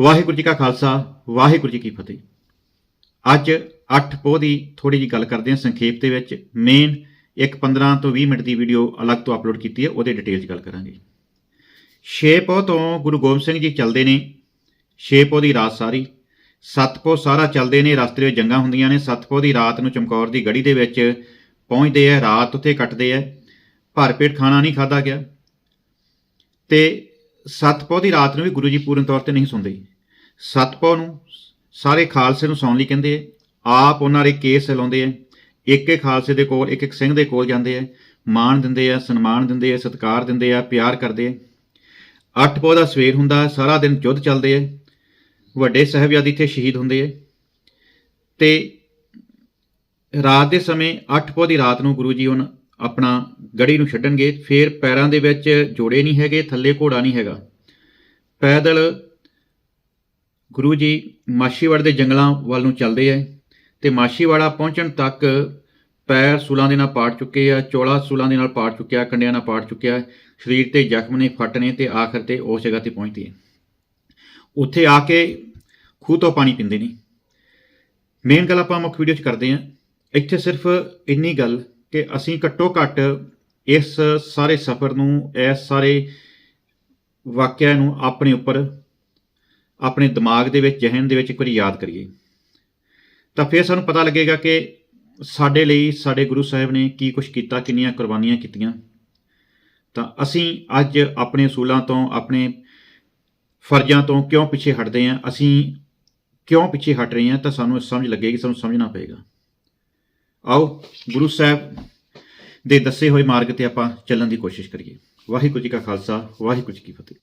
ਵਾਹਿਗੁਰੂ ਜੀ ਕਾ ਖਾਲਸਾ, ਵਾਹਿਗੁਰੂ ਜੀ ਕੀ ਫਤਿਹ। ਅੱਜ 8 ਪੋਹ ਦੀ ਥੋੜੀ ਜੀ ਗੱਲ ਕਰਦੇ ਹਾਂ ਸੰਖੇਪ ਦੇ ਵਿੱਚ। ਮੇਨ ਇੱਕ 15 ਤੋਂ 20 ਮਿੰਟ ਦੀ ਵੀਡੀਓ ਅਲੱਗ ਤੋਂ ਅਪਲੋਡ ਕੀਤੀ ਹੈ, ਉਹਦੇ ਡਿਟੇਲ 'ਚ ਗੱਲ ਕਰਾਂਗੇ। 6 ਪੋਹ ਤੋਂ ਗੁਰੂ ਗੋਬਿੰਦ ਸਿੰਘ ਜੀ ਚੱਲਦੇ ਨੇ 6 ਪੋਹ ਦੀ ਰਾਤ ਸਾਰੀ। 7 ਪੋਹ ਸਾਰਾ ਚੱਲਦੇ ਨੇ, ਰਸਤੇ ਵਿੱਚ ਜੰਗਾਂ ਹੁੰਦੀਆਂ ਨੇ। 7 ਪੋਹ ਦੀ ਰਾਤ ਨੂੰ ਚਮਕੌਰ ਦੀ ਗੜੀ ਦੇ ਵਿੱਚ ਪਹੁੰਚਦੇ ਆ ਰਾਤ ਉੱਥੇ ਕੱਟਦੇ ਆ ਭਰ ਪੇਟ ਖਾਣਾ ਨਹੀਂ ਖਾਦਾ ਗਿਆ। ਤੇ ਸਤਪੋ ਦੀ ਰਾਤ ਨੂੰ ਵੀ ਗੁਰੂ ਜੀ ਪੂਰਨ ਤੌਰ ਤੇ ਨਹੀਂ ਸੌਂਦੇ। ਸਤਪੋ ਨੂੰ ਸਾਰੇ ਖਾਲਸੇ ਨੂੰ ਸੌਣ ਲਈ ਕਹਿੰਦੇ ਆ। ਆਪ ਉਹਨਾਂ ਦੇ ਕੇਸ ਲਾਉਂਦੇ ਆ। ਇੱਕ ਇੱਕ ਖਾਲਸੇ ਦੇ ਕੋਲ ਇੱਕ ਇੱਕ ਸਿੰਘ ਦੇ ਕੋਲ ਜਾਂਦੇ ਆ। ਮਾਣ ਦਿੰਦੇ ਆ, ਸਨਮਾਨ ਦਿੰਦੇ ਆ, ਸਤਿਕਾਰ ਦਿੰਦੇ ਆ, ਪਿਆਰ ਕਰਦੇ ਆ। ਅੱਠ ਪੋ ਦਾ ਸਵੇਰ ਹੁੰਦਾ, ਸਾਰਾ ਦਿਨ ਯੁੱਧ ਚੱਲਦੇ ਆ। ਵੱਡੇ ਸਾਹਿਬਜ਼ਾਦੇ ਇੱਥੇ ਸ਼ਹੀਦ ਹੁੰਦੇ ਆ। ਤੇ ਰਾਤ ਦੇ ਸਮੇਂ ਅੱਠ ਪੋ ਦੀ ਰਾਤ ਨੂੰ ਗੁਰੂ ਜੀ ਹੁਣ ਆਪਣਾ ਗੜੀ ਨੂੰ ਛੱਡਣਗੇ, ਫੇਰ ਪੈਰਾਂ ਦੇ ਵਿੱਚ ਜੋੜੇ ਨਹੀਂ ਹੈਗੇ, ਥੱਲੇ ਘੋੜਾ ਨਹੀਂ ਹੈਗਾ। ਪੈਦਲ ਗੁਰੂ ਜੀ ਮਾਸ਼ੀਵਾੜ ਦੇ ਜੰਗਲਾਂ ਵੱਲ ਨੂੰ ਚੱਲਦੇ ਐ ਤੇ ਮਾਸ਼ੀਵਾੜਾ ਪਹੁੰਚਣ ਤੱਕ ਪੈਰ ਸੂਲਾਂ ਦੇ ਨਾਲ ਪਾੜ ਚੁੱਕੇ ਆ, ਚੋਲਾ ਸੂਲਾਂ ਦੇ ਨਾਲ ਪਾੜ ਚੁੱਕਿਆ, ਕੰਡਿਆਂ ਨਾਲ ਪਾੜ ਚੁੱਕਿਆ, ਸਰੀਰ ਤੇ ਜ਼ਖਮ ਨੇ, ਫੱਟ ਨੇ ਤੇ ਆਖਰ ਤੇ ਉਸ ਜਗ੍ਹਾ ਤੇ ਪਹੁੰਚਦੇ ਐ ਉੱਥੇ ਆ ਕੇ ਖੂਹ ਤੋਂ ਪਾਣੀ ਪੀਂਦੇ ਨੇ। ਮੇਨ ਗੱਲ ਆਪਾਂ ਮੁੱਖ ਵੀਡੀਓ 'ਚ ਕਰਦੇ ਆਂ। ਇੱਥੇ ਸਿਰਫ ਇੰਨੀ ਗੱਲ ਕਿ ਅਸੀਂ ਘੱਟੋ ਘੱਟ ਇਸ ਸਾਰੇ ਸਫ਼ਰ ਨੂੰ, ਇਸ ਸਾਰੇ ਵਾਕਿਆ ਨੂੰ ਆਪਣੇ ਉੱਪਰ, ਆਪਣੇ ਦਿਮਾਗ ਦੇ ਵਿੱਚ, ਜਹਨ ਦੇ ਵਿੱਚ ਇੱਕ ਵਾਰੀ ਯਾਦ ਕਰੀਏ। ਤਾਂ ਫਿਰ ਸਾਨੂੰ ਪਤਾ ਲੱਗੇਗਾ ਕਿ ਸਾਡੇ ਲਈ, ਸਾਡੇ ਗੁਰੂ ਸਾਹਿਬ ਨੇ ਕੀ ਕੁਝ ਕੀਤਾ, ਕਿੰਨੀਆਂ ਕੁਰਬਾਨੀਆਂ ਕੀਤੀਆਂ। ਤਾਂ ਅਸੀਂ ਅੱਜ ਆਪਣੇ ਅਸੂਲਾਂ ਤੋਂ, ਆਪਣੇ ਫਰਜ਼ਾਂ ਤੋਂ ਕਿਉਂ ਪਿੱਛੇ ਹਟਦੇ ਹਾਂ, ਅਸੀਂ ਕਿਉਂ ਪਿੱਛੇ ਹਟ ਰਹੇ ਹਾਂ, ਤਾਂ ਸਾਨੂੰ ਸਮਝ ਲੱਗੇਗੀ, ਸਾਨੂੰ ਸਮਝਣਾ ਪਏਗਾ। ਆਓ ਗੁਰੂ ਸਾਹਿਬ ਦੇ ਦੱਸੇ ਹੋਏ ਮਾਰਗ ਤੇ ਆਪਾਂ ਚੱਲਣ ਦੀ ਕੋਸ਼ਿਸ਼ ਕਰੀਏ। ਵਾਹਿਗੁਰੂ ਜੀ ਕਾ ਖਾਲਸਾ, ਵਾਹਿਗੁਰੂ ਜੀ ਕੀ ਫਤਿਹ।